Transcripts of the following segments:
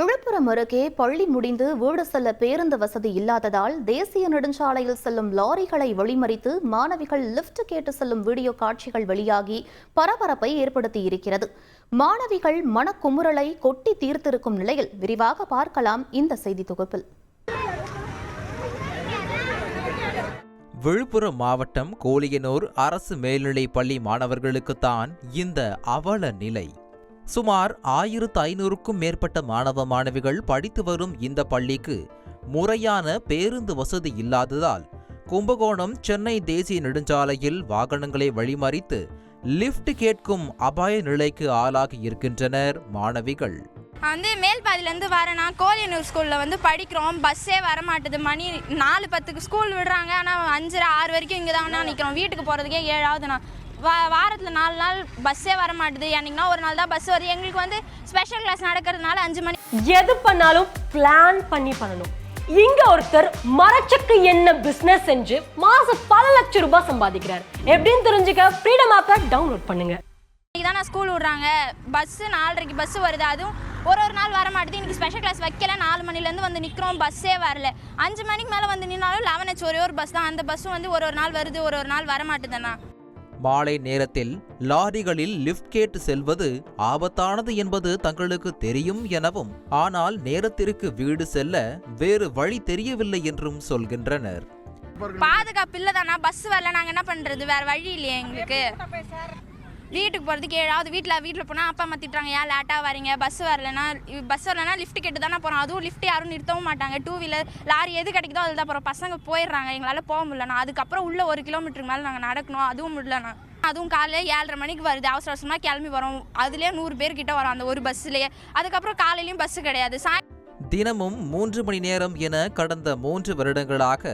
விழுப்புரம் அருகே பள்ளி முடிந்து வீடு செல்ல பேருந்து வசதி இல்லாததால் தேசிய நெடுஞ்சாலையில் செல்லும் லாரிகளை வழிமறித்து மாணவிகள் லிஃப்ட் கேட்டு செல்லும் வீடியோ காட்சிகள் வெளியாகி பரபரப்பை ஏற்படுத்தியிருக்கிறது. மாணவிகள் மனக்குமுறலை கொட்டி தீர்த்திருக்கும் நிலையில் விரிவாக பார்க்கலாம் இந்த செய்தி தொகுப்பில். விழுப்புரம் மாவட்டம் கோலியனூர் அரசு மேல்நிலைப் பள்ளி மாணவர்களுக்குத்தான் இந்த அவல நிலை. சுமார் ஆயிரத்து ஐநூறுக்கும் மேற்பட்ட மாணவ மாணவிகள் படித்து வரும் இந்த பள்ளிக்கு முறையான பேருந்து வசதி இல்லாததால் கும்பகோணம் சென்னை தேசிய நெடுஞ்சாலையில் வாகனங்களை வழிமறித்து லிஃப்ட் கேட்கும் அபாய நிலைக்கு ஆளாகி இருக்கின்றனர் மாணவிகள். நான் வந்து மேல்பாதியிலேருந்து வரேன்னா கோலியனூர் ஸ்கூலில் வந்து படிக்கிறோம். பஸ்ஸே வரமாட்டுது. மணி நாலு பத்துக்கு ஸ்கூல் விடுறாங்க. ஆனால் அஞ்சரை ஆறு வரைக்கும் இங்கே தான் நிற்கிறோம் வீட்டுக்கு போகிறதுக்கே ஏழாவது நான். வா வாரத்தில் நாலு நாள் பஸ்ஸே வர மாட்டுது என்னைக்குனா ஒரு நாள் தான் பஸ் வருது. எங்களுக்கு வந்து ஸ்பெஷல் கிளாஸ் நடக்கிறதுனால அஞ்சு மணி எது பண்ணாலும் பிளான் பண்ணி பண்ணணும். இங்க ஒருத்தர் மரச்சக்கு என்ன பிசினஸ் செஞ்சு மாசம் பல லட்சம் ரூபாய் சம்பாதிக்கிறார். எப்படின்னு தெரிஞ்சுக்க ஃப்ரீடம் ஆப்பை டவுன்லோட் பண்ணுங்க. இன்னைக்கு தான் ஸ்கூல் விட்றாங்க. பஸ்ஸு நாலரைக்கு பஸ் வருது. அதுவும் ஒரு ஒரு நாள் வர மாட்டுது இன்னைக்கு ஸ்பெஷல் கிளாஸ் வைக்கல. நாலு மணிலேருந்து வந்து நிற்கிறோம் பஸ்ஸே வரல. அஞ்சு மணிக்கு மேலே வந்து நின்னாலும் லெவன் ஹெச் ஒரே ஒரு பஸ் தான். அந்த பஸ்ஸும் வந்து ஒரு ஒரு நாள் வருது. ஒரு ஒரு நாள் வர மாட்டுதுண்ணா மாலை நேரத்தில் லாரிகளில் லிஃப்ட் கேட்டு செல்வது ஆபத்தானது என்பது தங்களுக்கு தெரியும் எனவும் ஆனால் நேரத்திற்கு வீடு செல்ல வேறு வழி தெரியவில்லை என்றும் சொல்கின்றனர். பாதுகாப்பு இல்லை தானா பஸ் வரல நாங்க என்ன பண்றது? வேற வழி இல்லையே எங்களுக்கு. வீட்டுக்கு போகிறதுக்கு ஏழாவது வீட்டில் வீட்டில் போனால் அப்பா அம்மா திட்டுறாங்க ஏன் லேட்டாக வரீங்க? பஸ் வரலன்னா பஸ் வரலனா லிஃப்ட் கேட்டு தானே போகிறோம் அதுவும் லிஃப்ட் யாரும் நிறுத்தவும் மாட்டாங்க. டூ வீலர் லாரி எது கிடைக்குதோ அதில் தான் போகிறோம் பசங்க போயிடுறாங்க. எங்களால் போக முடியலண்ணா. அதுக்கப்புறம் உள்ள ஒரு கிலோமீட்டருக்கு மேலே நாங்கள் நடக்கணும். அதுவும் முடியலண்ணா. அதுவும் காலையில் ஏழரை மணிக்கு வருது. அவசர அவசரமாக கிளம்பி வரோம். அதுலேயே நூறு பேர் கிட்ட வரோம் அந்த ஒரு பஸ்ஸுலேயே அதுக்கப்புறம் காலையிலையும் பஸ் கிடையாது. சாய் தினமும் மூன்று மணி நேரம் என கடந்த மூன்று வருடங்களாக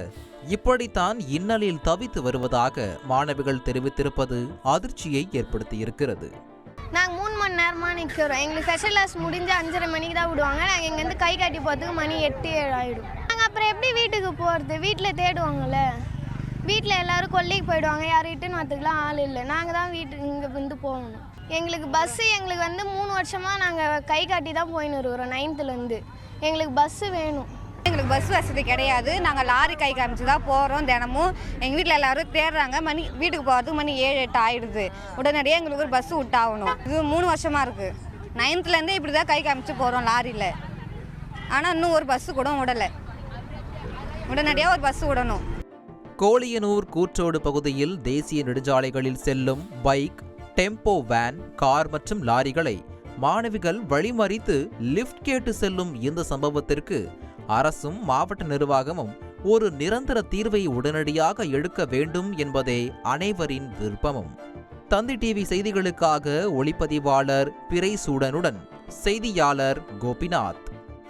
இப்படித்தான் இன்னலில் தவித்து வருவதாக மாணவிகள் தெரிவித்திருப்பது அதிர்ச்சியை ஏற்படுத்தியிருக்கிறது. நாங்கள் மூணு மணி நேரமாக நிற்கிறோம் எங்களுக்கு ஸ்பெஷல் கிளாஸ் முடிஞ்சு அஞ்சரை மணிக்கு தான் விடுவாங்க. நாங்கள் இங்கேருந்து கை காட்டி போகிறதுக்கு மணி எட்டு ஏழு ஆகிடும் நாங்கள் அப்புறம் எப்படி வீட்டுக்கு போகிறது வீட்டில் தேடுவாங்கல்ல. வீட்டில் எல்லாரும் கொல்லைக்கு போயிடுவாங்க. யாரும் இட்டுன்னு வரத்துக்குலாம் ஆள் இல்லை. நாங்கள் தான் வீட்டுக்கு இங்கே வந்து போகணும். எங்களுக்கு பஸ்ஸு எங்களுக்கு வந்து மூணு வருஷமாக நாங்கள் கை காட்டி தான் போயின்னு இருக்கிறோம் நைன்த்துலேருந்து எங்களுக்கு பஸ்ஸு வேணும். எங்களுக்கு பஸ் வசதி கிடையாது. நாங்கள் லாரி கை காமிச்சு தான் போகிறோம் தினமும். எங்கள் வீட்டில் எல்லாரும் தேடுறாங்க. மணி வீட்டுக்கு போகிறதுக்கு மணி ஏழு எட்டு ஆயிடுது. உடனடியாக எங்களுக்கு ஒரு பஸ் விட்டாகணும் இது மூணு வருஷமாக இருக்குது நைன்த்துலேருந்தே இப்படி தான் கை காமிச்சு போகிறோம் லாரியில் ஆனால் இன்னும் ஒரு பஸ்ஸு கூட விடலை உடனடியாக ஒரு பஸ் விடணும். கோழியனூர் கூற்றோடு பகுதியில் தேசிய நெடுஞ்சாலைகளில் செல்லும் பைக் டெம்போ வேன் கார் மற்றும் லாரிகளை மாணவிகள் வழிமறித்து லிஃப்ட் கேட்டு செல்லும் இந்த சம்பவத்திற்கு அரசும் மாவட்ட நிர்வாகமும் ஒரு நிரந்தர தீர்வை உடனடியாக எடுக்க வேண்டும் என்பதே அனைவரின் விருப்பமும். தந்தி டிவி செய்திகளுக்காக ஒளிப்பதிவாளர் பிறை சூடனுடன் செய்தியாளர் கோபிநாத்.